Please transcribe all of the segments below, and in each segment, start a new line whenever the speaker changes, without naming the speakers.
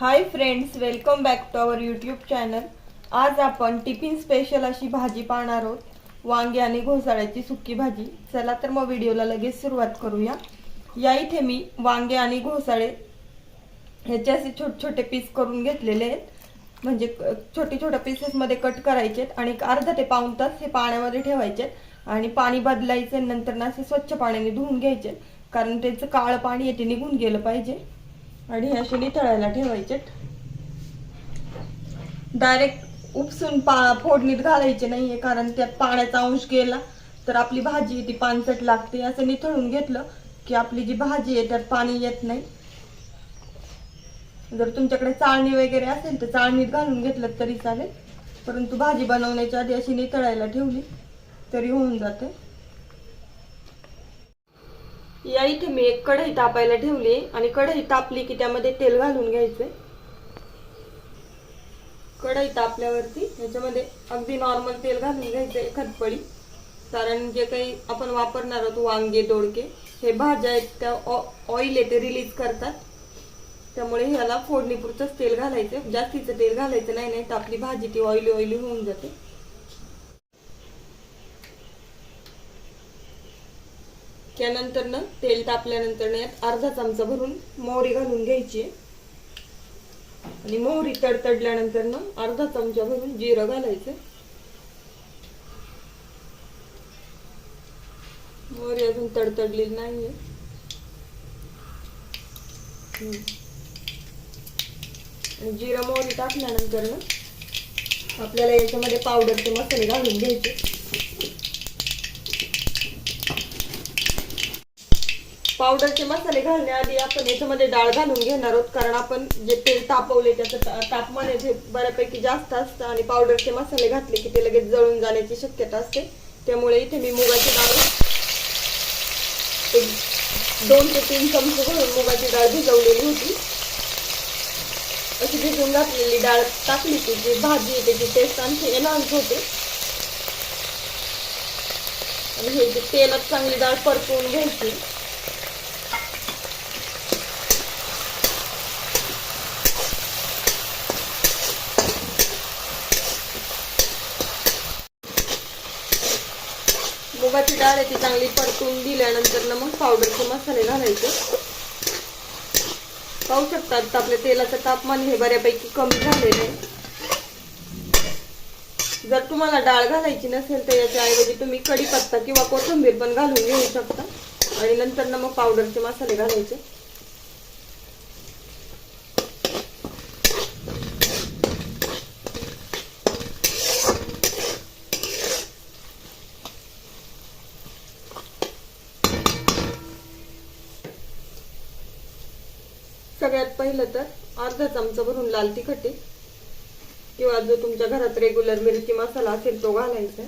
Hi friends welcome back to our YouTube channel आज आपण tiffin special अशी भाजी पाहणार आहोत. वांगे आणि घोसाळ्याची सुकी भाजी. चला तर मग व्हिडिओला लगेच सुरुवात करूया. या इथे मी वांगे आणि घोसाळे ह्याचे असे छोटे छोटे पीस करून घेतलेले आहेत. म्हणजे छोटे छोटे छोट्या पीसेसमध्ये कट करायचे आणि एक अर्धा ते पाऊण तास हे पाण्यामध्ये ठेवायचे आणि पाणी बदलायचे नंतर ना असे स्वच्छ पाण्याने धुवून घ्यायचे कारण त्याचं काळं पाणी येते निघून गेलं पाहिजे. आणि अशी तळायला ठेवायचे. डायरेक्ट उपसून पा फोडणीत घालायचे नाहीये कारण त्यात पाण्याचा अंश गेला तर आपली भाजी ती पानसट लागते असं निथळून घेतलं की आपली जी भाजी आहे त्यात पाणी येत नाही. जर तुमच्याकडे चाळणी वगैरे असेल तर चाळणीत घालून घेतलं तरी चालेल. परंतु भाजी बनवण्याच्या आधी अशी नितळायला ठेवली तरी होऊन जाते. या इथे मी एक कढई तापायला ठेवली आणि कढई तापली की त्यामध्ये तेल घालून घ्यायचे. कढई तापल्यावरती ह्याच्यामध्ये अगदी नॉर्मल तेल घालून घ्यायचं एखाद पळी कारण जे काही आपण वापरणार आहोत वांगे दोडके हे भाज्या आहेत त्या ऑइल आहे ते रिलीज करतात. त्यामुळे ह्याला फोडणीपुरतंच तेल घालायचं. जास्तीचं तेल घालायचं. नाही नाही तर आपली भाजी ती ऑइली ऑइली होऊन जाते. त्यानंतर ना तेल तापल्यानंतर ना यात अर्धा चमचा भरून मोहरी घालून घ्यायची. आणि मोहरी तडतडल्यानंतर ना अर्धा चमचा भरून जिरं घालायचं. मोहरी अजून तडतडलेली नाहीये. आणि जिरं मोहरी टाकल्यानंतर ना आपल्याला याच्यामध्ये पावडरचे मसाले घालून घ्यायचे. पावडरचे मसाले घालण्याआधी आपण याच्यामध्ये डाळ घालून घेणार आहोत. कारण आपण जे तेल तापवले त्याचं तापमान आहे बऱ्यापैकी जास्त असतं आणि पावडरचे मसाले घातले की ते लगेच जळून जाण्याची शक्यता असते. त्यामुळे इथे मी मुगाची डाळ एक दोन ते तीन चमचे घालून मुगाची डाळ भिजवलेली होती. अशी भिजून घातलेली डाळ टाकली की जी भाजी आहे त्याची टेस्ट आणखी एनहान्स होते. आणि हे जे तेलात चांगली डाळ परतवून घ्यायची मुगाची डाळ आहे ती चांगली परतून दिल्यानंतर ना मग पावडरचे मसाले घालायचे. पाहू शकतात आपल्या तेलाचं तापमान हे बऱ्यापैकी कमी झालेलं आहे. जर तुम्हाला डाळ घालायची नसेल तर याच्या ऐवजी तुम्ही कढीपत्ता किंवा कोथिंबीर पण घालून घेऊ शकता. आणि नंतर ना मग पावडरचे मसाले घालायचे सगळ्यात पहिलं तर अर्धा चमचा भरून लाल तिखट आहे. किंवा जो तुमच्या घरात रेग्युलर मिरची मसाला असेल तो घालायचा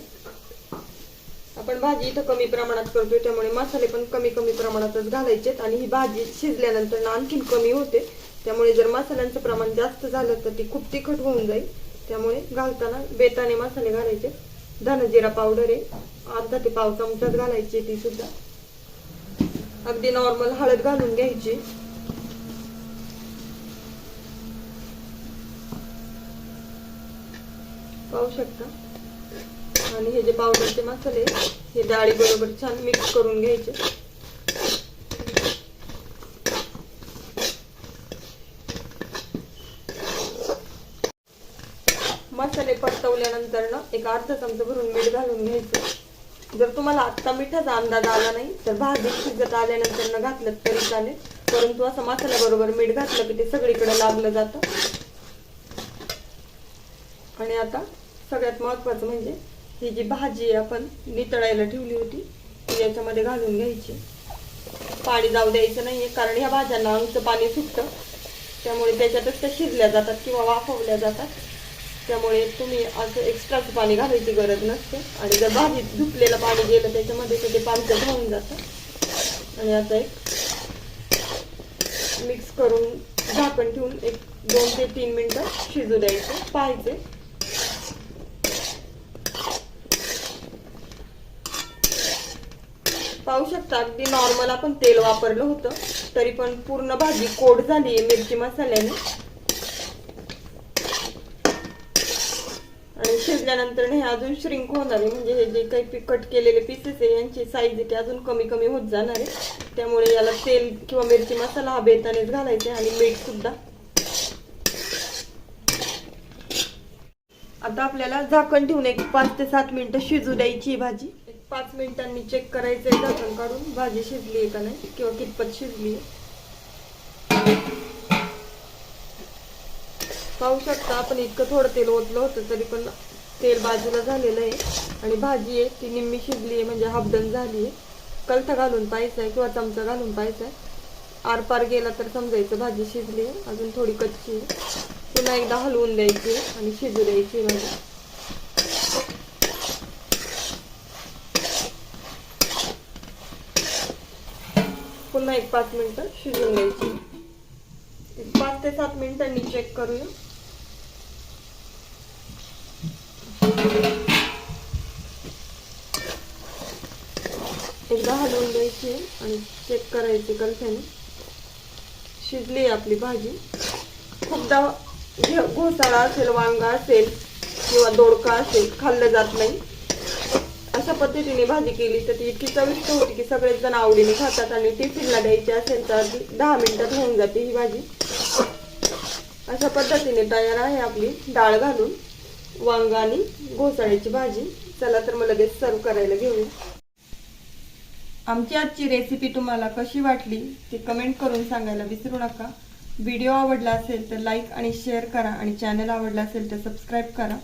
आपण भाजी इथं कमी प्रमाणात करतोय त्यामुळे मसाले पण कमी कमी प्रमाणातच घालायचेत आणि ही भाजी शिजल्यानंतर आणखीन कमी होते. त्यामुळे जर मसाल्यांचं प्रमाण जास्त झालं तर ती खूप तिखट होऊन जाईल. त्यामुळे घालताना बेताने मसाले घालायचे. धनजिरा पावडर आहे. अर्धा ते पाव चमचाच घालायची ती सुद्धा. अगदी नॉर्मल हळद घालून घ्यायची. पाहू शकता. आणि हे जे पावडरचे मसाले हे डाळी बरोबर छान मिक्स करून घ्यायचे. मसाले परतवल्यानंतर ना एक अर्धा चमचा भरून मीठ घालून घ्यायचं. जर तुम्हाला आत्ता मिठाचा अंदाज आला नाही तर भाजी शिजत आल्यानंतर न घातलं तरी चालेल. परंतु असं मसाल्याबरोबर मीठ घातलं की ते सगळीकडे लागलं जातं. आणि आता सगळ्यात महत्त्वाचं म्हणजे ही जी भाजी आहे आपण नितळायला ठेवली होती ती याच्यामध्ये घालून घ्यायची. पाणी जाऊ द्यायचं नाहीये कारण ह्या भाज्यांना अंगचं पाणी सुटतं. त्यामुळे त्याच्यातच त्या शिजल्या जातात किंवा वाफवल्या जातात. त्यामुळे तुम्ही असं एक्स्ट्राचं पाणी घालायची गरज नसते. आणि जर भाजीत धुपलेलं पाणी गेलं त्याच्यामध्ये तर ते पाणी होऊन जातं. आणि आता एक मिक्स करून झाकण ठेवून एक दोन ते तीन मिनटं शिजू द्यायचे पाहायचे पाहू शकता अगदी नॉर्मल आपण तेल वापरलं होतं तरी पण पूर्ण भाजी कोड झाली आहे मिरची मसाल्याने. आणि शिजल्यानंतर हे अजून श्रिंक होणार आहे म्हणजे हे जे काही कट केलेले पीसेस आहे यांची साईज ते अजून कमी कमी होत जाणार आहे. त्यामुळे याला तेल किंवा मिरची मसाला हा बेतानेच घालायचा आणि मीठ सुद्धा. आता आपल्याला झाकण ठेवून एक पाच ते सात मिनिटं शिजू द्यायची भाजी. पाच मिनिटांनी चेक करायचंय झाकण काढून भाजी शिजली आहे का नाही? किंवा कितपत शिजली आहे? पाहू शकता आपण इतकं थोडं तेल ओतलं होतं तरी पण तेल बाजूला झालेलं आहे. आणि भाजी आहे ती निम्मी शिजली आहे म्हणजे हाफडन झाली आहे. कलथा घालून पाहायचं आहे किंवा चमचा घालून पाहायचा आहे आरपार गेला तर समजायचं भाजी शिजली आहे अजून थोडी कच्ची आहे. पुन्हा एकदा हलवून द्यायची आणि शिजू द्यायची भाजी. पुन्हा एक पाच मिनिटं शिजून द्यायची एक पाच ते सात मिनिटांनी चेक करूया. एकदा हलवून द्यायची आणि चेक करायची कलशाने. शिजली आहे आपली भाजी. खूपदा घोसाळा असेल वांगा असेल किंवा दोडका असेल खाल्लं जात नाही. अशा पद्धतीने भाजी केली तर ती इतकी चविष्ट होती की सगळेच जण आवडीने खातात आणि टिफिनला द्यायची असेल तर दहा मिनिटात होऊन जाते ही भाजी. अशा पद्धतीने तयार आहे आपली डाळ घालून. वांग आणि घोसाळ्याची भाजी. चला तर मग लगेच सर्व करायला घेऊ आमची आजची रेसिपी तुम्हाला कशी वाटली ती कमेंट करून सांगायला विसरू नका. व्हिडिओ आवडला असेल तर लाईक आणि शेअर करा आणि चॅनल आवडला असेल तर सबस्क्राईब करा.